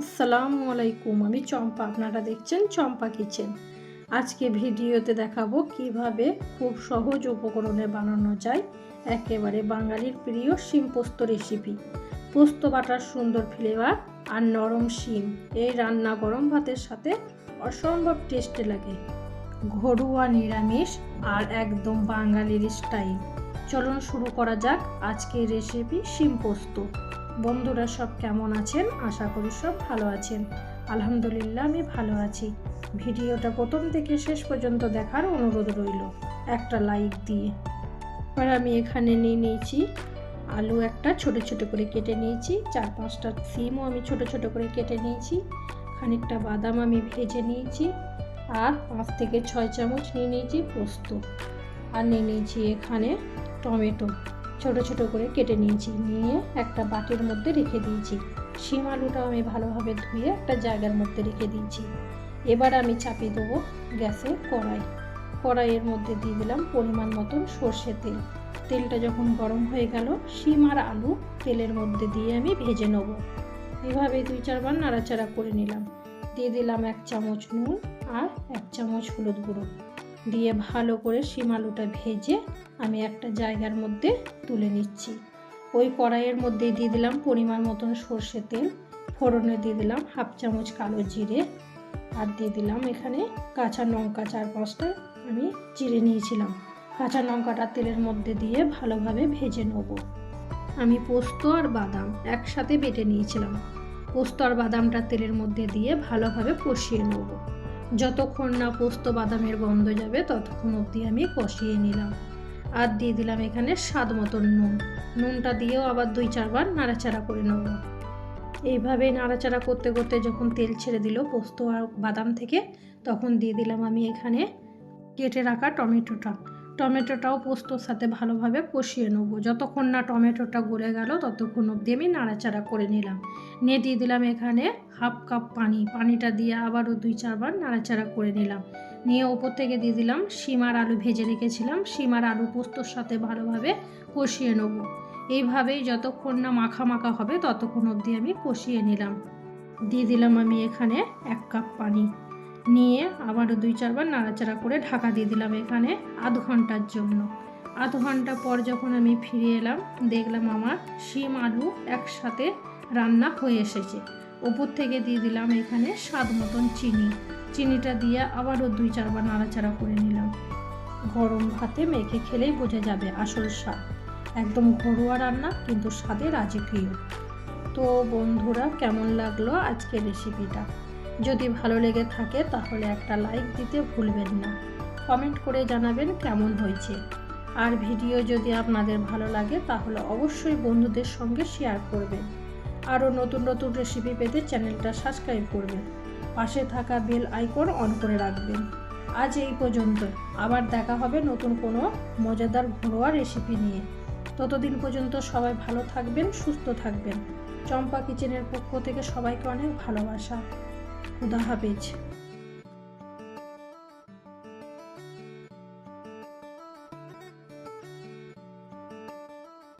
আসসালামু আলাইকুম। আমি চম্পা, আপনারা দেখছেন চম্পা কিচেন। আজকে ভিডিওতে দেখাবো কীভাবে খুব সহজ উপকরণে বানানো যায় একেবারে বাঙালির প্রিয় শিম পোস্ত রেসিপি পোস্ত বাটার সুন্দর ফ্লেভার আর নরম শিম। এই রান্না গরম ভাতের সাথে অসম্ভব টেস্টে লাগে। ঘরোয়া নিরামিষ আর একদম বাঙালির স্টাইল চলুন শুরু করা যাক আজকের রেসিপি শিম পোস্ত। বন্ধুরা সব কেমন আছেন? আশা করি সব ভালো আছেন। আলহামদুলিল্লাহ, আমি ভালো আছি। ভিডিওটা প্রথম থেকে শেষ পর্যন্ত দেখার অনুরোধ রইল। একটা লাইক দিয়ে। এবার আমি এখানে নিয়ে নিয়েছি আলু একটা ছোট ছোট করে কেটে নিয়েছি। চার পাঁচটা সিমও আমি ছোট ছোট করে কেটে নিয়েছি। খানিকটা বাদাম আমি ভেজে নিয়েছি। আর পাঁচ থেকে ছয় চামচ নিয়ে নিয়েছি পোস্ত। আর নিয়ে নিয়েছি এখানে টমেটো। ছোট ছোট করে কেটে নিয়েছি। নিয়ে একটা বাটির মধ্যে রেখে দিয়েছি। শিম আলুটাও আমি ভালোভাবে ধুয়ে একটা জায়গার মধ্যে রেখে দিয়েছি। এবার আমি চাপিয়ে দেবো গ্যাসে কড়াই। কড়াইয়ের মধ্যে দিয়ে দিলাম পরিমাণ মতন সর্ষে তেল। তেলটা যখন গরম হয়ে গেল, শিম আর আলু তেলের মধ্যে দিয়ে আমি ভেজে নেব। এভাবে দুই চারবার নাড়াচাড়া করে নিলাম। দিয়ে দিলাম এক চামচ নুন আর এক চামচ হলুদ গুঁড়ো। দিয়ে ভালো করে শিম আলুটা ভেজে আমি একটা জায়গার মধ্যে তুলে নিচ্ছি। ওই কড়াইয়ের মধ্যে দিয়ে দিলাম পরিমাণ মতন সর্ষে তেল, ফোড়নে দিয়ে দিলাম হাফ চামচ কালো জিরে আর দিয়ে দিলাম এখানে কাঁচা লঙ্কা চার পাঁচটা আমি চিড়ে নিয়েছিলাম। কাঁচা লঙ্কাটা তেলের মধ্যে দিয়ে ভালোভাবে ভেজে নেব। আমি পোস্ত আর বাদাম একসাথে বেটে নিয়েছিলাম। পোস্ত আর বাদামটা তেলের মধ্যে দিয়ে ভালোভাবে কষিয়ে নেব। যতক্ষণ না পোস্ত বাদামের গন্ধ যাবে, ততক্ষণ অবধি আমি কষিয়ে নিলাম। আর দিয়ে দিলাম এখানে স্বাদ মতন নুন। নুনটা দিয়েও আবার দুই, চারবার নাড়াচাড়া করে নেব। এইভাবে নাড়াচাড়া করতে করতে যখন তেল ছেড়ে দিল পোস্ত আর বাদাম থেকে, তখন দিয়ে দিলাম আমি এখানে কেটে রাখা টমেটোটা। টমেটোটাও পোস্তর সাথে ভালোভাবে কষিয়ে নেব। যতক্ষণ না টমেটোটা গলে গেল, ততক্ষণ অবধি আমি নাড়াচাড়া করে নিলাম। নিয়ে দিয়ে দিলাম এখানে হাফ কাপ পানি। পানিটা দিয়ে আবারও দুই, চারবার নাড়াচাড়া করে নিলাম। নিয়ে ওপর থেকে দিয়ে দিলাম সিমার আলু ভেজে রেখেছিলাম। সিমার আলু পোস্তর সাথে ভালোভাবে কষিয়ে নেব। এইভাবেই যতক্ষণ না মাখা মাখা হবে, ততক্ষণ অবধি আমি কষিয়ে নিলাম। দিয়ে দিলাম আমি এখানে এক কাপ পানি। নিয়ে আবারও দুই চারবার নাড়াচাড়া করে ঢাকা দিয়ে দিলাম এখানে আধ ঘণ্টার জন্য। আধ ঘণ্টা পর যখন আমি ফিরে এলাম, দেখলাম আমার শিম আলু একসাথে রান্না হয়ে এসেছে। ওপর থেকে দিয়ে দিলাম এখানে স্বাদ মতন চিনি। চিনিটা দিয়ে আবারও দুই চারবার নাড়াচাড়া করে নিলাম। গরম ভাতে মেখে খেলেই বোঝা যাবে আসল স্বাদ। একদম ঘরোয়া রান্না, কিন্তু স্বাদে রাজকীয়। তো বন্ধুরা, কেমন লাগল আজকের রেসিপিটা যদি ভালো লেগে থাকে তাহলে একটা লাইক দিতে ভুলবেন না। কমেন্ট করে জানাবেন কেমন হয়েছে। আর ভিডিও যদি আপনাদের ভালো লাগে তাহলে অবশ্যই বন্ধুদের সঙ্গে শেয়ার করবেন। আরও নতুন নতুন রেসিপি পেতে চ্যানেলটা সাবস্ক্রাইব করবেন। পাশে থাকা বেল আইকন অন করে রাখবেন। আজ এই পর্যন্ত। আবার দেখা হবে নতুন কোনো মজাদার ঘরোয়া রেসিপি নিয়ে। ততদিন পর্যন্ত সবাই ভালো থাকবেন, সুস্থ থাকবেন। চম্পা কিচেনের পক্ষ থেকে সবাইকে অনেক ভালোবাসা। Mudar o rabete.